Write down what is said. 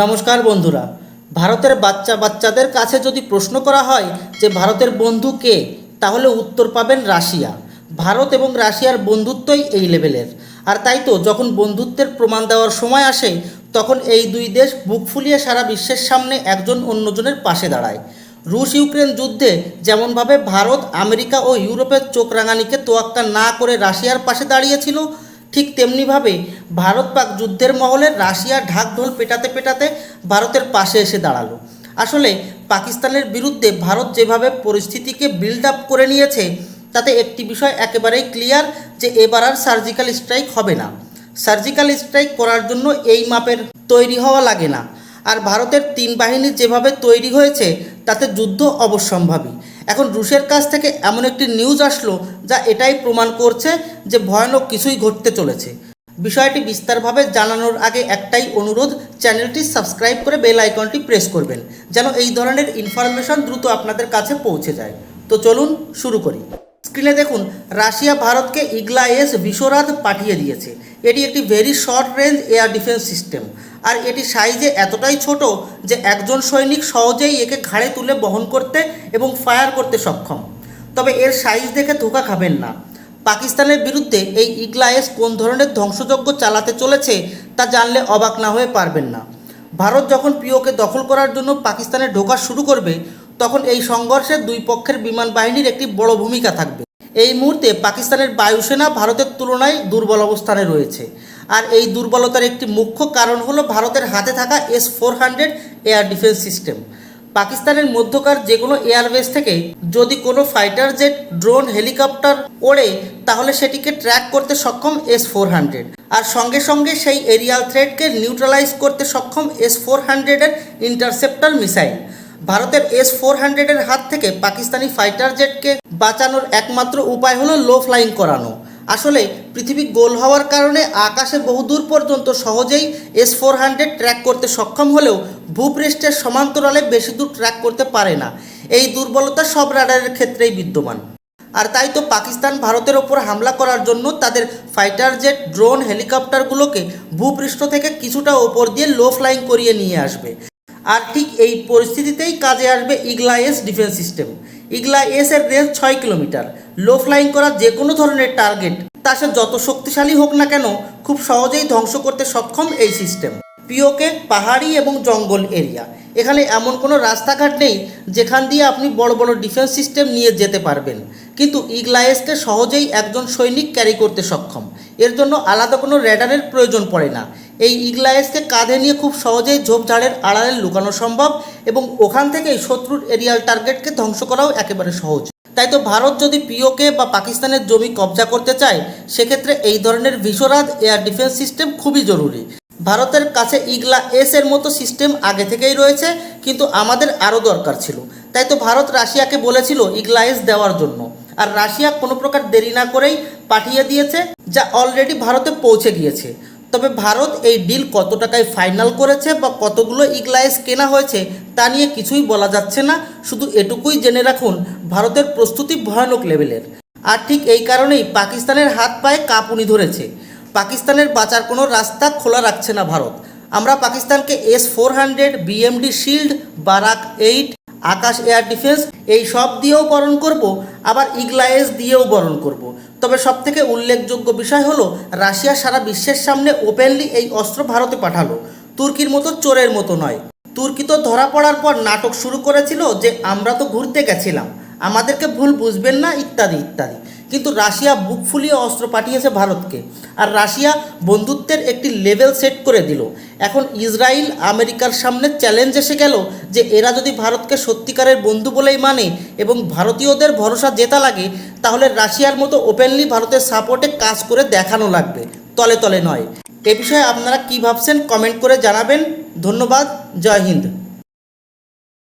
নমস্কার বন্ধুরা, ভারতের বাচ্চা বাচ্চাদের কাছে যদি প্রশ্ন করা হয় যে ভারতের বন্ধু কে, তাহলে উত্তর পাবেন রাশিয়া। ভারত এবং রাশিয়ার বন্ধুত্বই এই লেভেলের। আর তাই তো, যখন বন্ধুত্বের প্রমাণ দেওয়ার সময় আসে, তখন এই দুই দেশ বুক ফুলিয়ে সারা বিশ্বের সামনে একজন অন্যজনের পাশে দাঁড়ায়। রুশ ইউক্রেন যুদ্ধে যেমনভাবে ভারত, আমেরিকা ও ইউরোপের চোখ রাঙানিকে তোয়াক্কা না করে রাশিয়ার পাশে দাঁড়িয়েছিল ঠিক তেমনিভাবে ভারত পাক যুদ্ধের মহলে রাশিয়া ঢাকঢোল পেটাতে পেটাতে ভারতের পাশে এসে দাঁড়াল। আসলে পাকিস্তানের বিরুদ্ধে ভারত যেভাবে পরিস্থিতিকে বিল্ড আপ করে নিয়েছে, তাতে একটি বিষয় একেবারেই ক্লিয়ার যে এবার আর সার্জিক্যাল স্ট্রাইক হবে না। সার্জিক্যাল স্ট্রাইক করার জন্য এই মাপের তৈরি হওয়া লাগে না। আর ভারতের তিন বাহিনী যেভাবে তৈরি হয়েছে, তাতে যুদ্ধ অবশ্যম্ভাবী। এখন রুশের কাছ থেকে এমন একটি নিউজ আসলো যা এটাই প্রমাণ করছে যে ভয়ানক কিছুই ঘটতে চলেছে। বিষয়টি বিস্তারভাবে জানানোর আগে একটাই অনুরোধ চ্যানেলটি সাবস্ক্রাইব করে বেল আইকনটি প্রেস করবেন, যেন এই ধরনের ইনফরমেশন দ্রুত আপনাদের কাছে পৌঁছে যায়। তো চলুন শুরু করি। স্ক্রিনে দেখুন, রাশিয়া ভারতকে ইগলা এস বিশ্বরাত পাঠিয়ে দিয়েছে। এটি একটি very short range air defence system আর এটি সাইজে এতটাই ছোট যে একজন সৈনিক সহজেই একে ঘাড়ে তুলে বহন করতে এবং ফায়ার করতে সক্ষম। তবে এর সাইজ দেখে ধোকা খাবেন না। পাকিস্তানের বিরুদ্ধে এই ইগলায়েস কোন ধরনের ধ্বংসযজ্ঞ চালাতে চলেছে তা জানলে অবাক না হয়ে পারবেন না। ভারত যখন পিওকে দখল করার জন্য পাকিস্তানে ঢোকা শুরু করবে, তখন এই সংঘর্ষে দুই পক্ষের বিমান বাহিনীর একটি বড় ভূমিকা থাকবে। এই মুহূর্তে পাকিস্তানের বায়ুসেনা ভারতের তুলনায় দুর্বল অবস্থানে রয়েছে। আর এই দুর্বলতার একটি মুখ্য কারণ হলো ভারতের হাতে থাকা S four hundred air defence system পাকিস্তানের মধ্যকার যে কোনো এয়ারবেস থেকে যদি কোনো ফাইটার জেট ড্রোন হেলিকপ্টার ওড়ে, তাহলে সেটিকে ট্র্যাক করতে সক্ষম এস ফোর হান্ড্রেড আর সঙ্গে সঙ্গে সেই এরিয়াল থ্রেটকে নিউট্রালাইজ করতে সক্ষম এস ফোর হান্ড্রেডের ইন্টারসেপ্টার মিসাইল ভারতের এস ফোর হান্ড্রেডের হাত থেকে পাকিস্তানি ফাইটার জেটকে বাঁচানোর একমাত্র উপায় হলো লো ফ্লাইং করানো। আসলে পৃথিবী গোল হওয়ার কারণে আকাশে বহুদূর পর্যন্ত সহজেই এস ফোর হান্ড্রেড ট্র্যাক করতে সক্ষম হলেও ভূপৃষ্ঠের সমান্তরালে বেশি দূর ট্র্যাক করতে পারে না। এই দুর্বলতা সব রাডারের ক্ষেত্রেই বিদ্যমান। আর তাই তো পাকিস্তান ভারতের ওপর হামলা করার জন্য তাদের ফাইটার জেট ড্রোন হেলিকপ্টারগুলোকে ভূপৃষ্ঠ থেকে কিছুটা ওপর দিয়ে লো ফ্লাইং করিয়ে নিয়ে আসবে। আর ঠিক এই পরিস্থিতিতেই কাজে আসবে Igla S defence system Igla S এর রেঞ্জ ছয় কিলোমিটার। লো ফ্লাইং করা যে কোনো ধরনের টার্গেট, তা সে যত শক্তিশালী হোক না কেন, খুব সহজেই ধ্বংস করতে সক্ষম এই সিস্টেম। পিওকে পাহাড়ি এবং জঙ্গল এরিয়া। এখানে এমন কোনো রাস্তাঘাট নেই যেখান দিয়ে আপনি বড় বড় ডিফেন্স সিস্টেম নিয়ে যেতে পারবেন। কিন্তু ইগলায়েসকে সহজেই একজন সৈনিক ক্যারি করতে সক্ষম। এর জন্য আলাদা কোনো র্যাডারের প্রয়োজন পড়ে না। এই ইগলায়েসকে কাঁধে নিয়ে খুব সহজেই ঝোপঝাড়ের আড়ালে লুকানো সম্ভব এবং ওখান থেকেই শত্রুর এরিয়াল টার্গেটকে ধ্বংস করাও একেবারে সহজ। তাই তো ভারত যদি পিওকে বা পাকিস্তানের জমি কবজা করতে চায়, সেক্ষেত্রে এই ধরনের ভিসোরাদ এয়ার ডিফেন্স সিস্টেম খুবই জরুরি। ভারতের কাছে ইগলা এস এর মতো সিস্টেম আগে থেকেই রয়েছে, কিন্তু আমাদের আরও দরকার ছিল। তাই তো ভারত রাশিয়াকে বলেছিল ইগলা এস দেওয়ার জন্য। আর রাশিয়া কোনো প্রকার দেরি না করেই পাঠিয়ে দিয়েছে, যা অলরেডি ভারতে পৌঁছে গিয়েছে। তবে ভারত এই ডিল কত টাকায় ফাইনাল করেছে বা কতগুলো ইগলাইস কেনা হয়েছে তা নিয়ে কিছুই বলা যাচ্ছে না। শুধু এটুকুই জেনে রাখুন, ভারতের প্রস্তুতি ভয়ানক লেভেলের আর ঠিক এই কারণেই পাকিস্তানের হাত পায়ে কাঁপুনি ধরেছে। পাকিস্তানের বাঁচার কোনো রাস্তা খোলা রাখছে না ভারত। আমরা পাকিস্তানকে S four hundred BMD shield Barak eight Akash air defence এই সব দিয়েও বরণ করব, আবার ইগলায়েস দিয়েও বরণ করব। তবে সবথেকে উল্লেখযোগ্য বিষয় হলো, রাশিয়া সারা বিশ্বের সামনে ওপেনলি এই অস্ত্র ভারতে পাঠালো। তুর্কির মতো চোরের মতো নয়। তুর্কি তো ধরা পড়ার পর নাটক শুরু করেছিল যে, আমরা তো ঘুরতে গেছিলাম। আমাদেরকে ভুল বুঝবেন না, ইত্যাদি ইত্যাদি। কিন্তু রাশিয়া বুক ফুলিয়ে অস্ত্র পাঠিয়েছে ভারতকে। আর রাশিয়া বন্ধুত্বের একটি লেভেল সেট করে দিল। এখন ইসরায়েল আমেরিকার সামনে চ্যালেঞ্জ এসে গেল যে এরা যদি ভারতকে সত্যিকারের বন্ধু বলেই মানে এবং ভারতীয়দের ভরসা জেতা লাগে, তাহলে রাশিয়ার মতো ওপেনলি ভারতের সাপোর্টে কাজ করে দেখানো লাগবে, তলে তলে নয়। এ বিষয়ে আপনারা কী ভাবছেন কমেন্ট করে জানাবেন। ধন্যবাদ, জয় হিন্দ।